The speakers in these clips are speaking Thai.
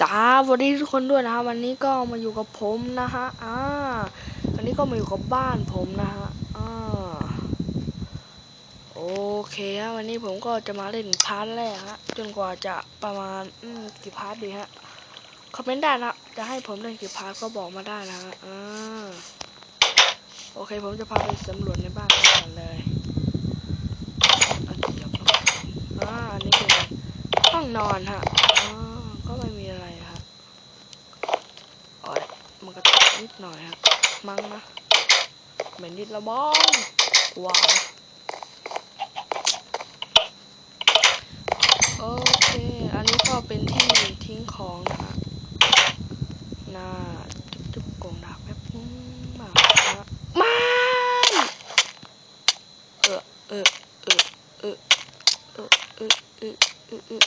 จ้าสวัสดีทุกคนด้วยนะฮะวันนี้ก็มาอยู่กับผมนะฮะอ่าวันนี้ก็มาอยู่กับบ้านผมนะฮะอ่าโอเคฮะวันนี้ผมก็จะมาเล่นพาร์ทแรกฮะจนกว่าจะประมาณอืมกี่พาร์ทดีฮะคอมเมนต์ได้นะจะให้ผมเล่นกี่พาร์ทก็บอกมาได้นะฮะอ่าโอเคผมจะพาไปสำรวจในบ้านก่อนเลยอ่าอันนี้เป็นห้องนอนฮะอ่าก็ไม่มีอะไรฮะ โอ้ย มันก็ตกนิดหน่อยฮะมั้งนะเหม็นนิดละบ้องว้าวโอเค อันนี้ก็เป็นที่ทิ้งของนะฮะน่าจุ๊บจุ๊บกงดาบแป๊บอืมาม่เออเออเออเออเออเออเออเออเออ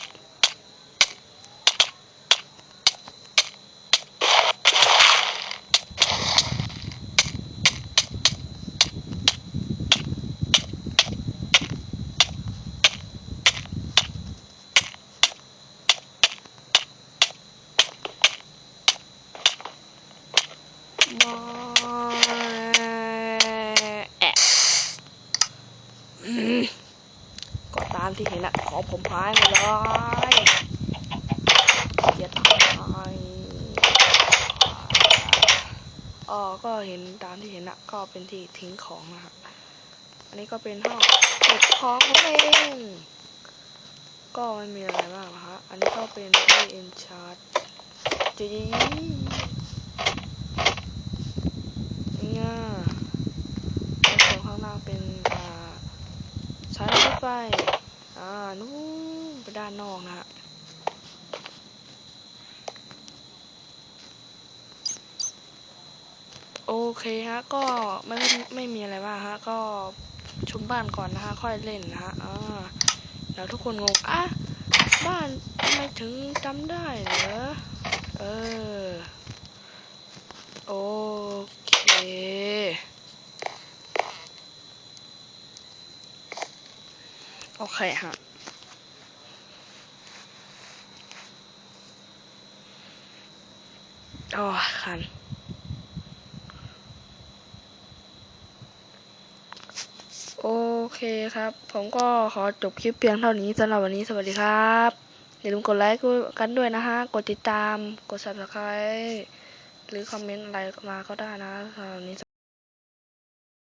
มาแอะอืมก็ตามที่เห็นอะขอผมหายหมดเลยอย่าตายอ๋อก็เห็นตามที่เห็นอะก็เป็นที่ทิ้งของนะครับอันนี้ก็เป็นห้องเก็บของผมเองก็ไม่มีอะไรมากนะฮะอันนี้ก็เป็นที่เอนชาร์ดจีเนี่ยแล้วส่วนข้างล่างเป็นอ่าสายรถไฟ อ่านู้นไปด้านนอกนะฮะโอเคฮะ ก็ไม่ไม่มีอะไรมากฮะ ก็ชมบ้านก่อนนะฮะ ค่อยเล่นนะฮะอ่าแล้วทุกคนงงอะบ้านทำไมถึงจำได้เหรอเออ โอเค โอเคฮะอ๋อคันโอเคครับ ผมก็ขอจบคลิปเพียงเท่านี้สำหรับวันนี้สวัสดีครับ อย่าลืมกดไลค์กันด้วยนะฮะ กดติดตาม กด subscribe หรือคอมเมนต์อะไรมาก็ได้นะสำหรับวันนี้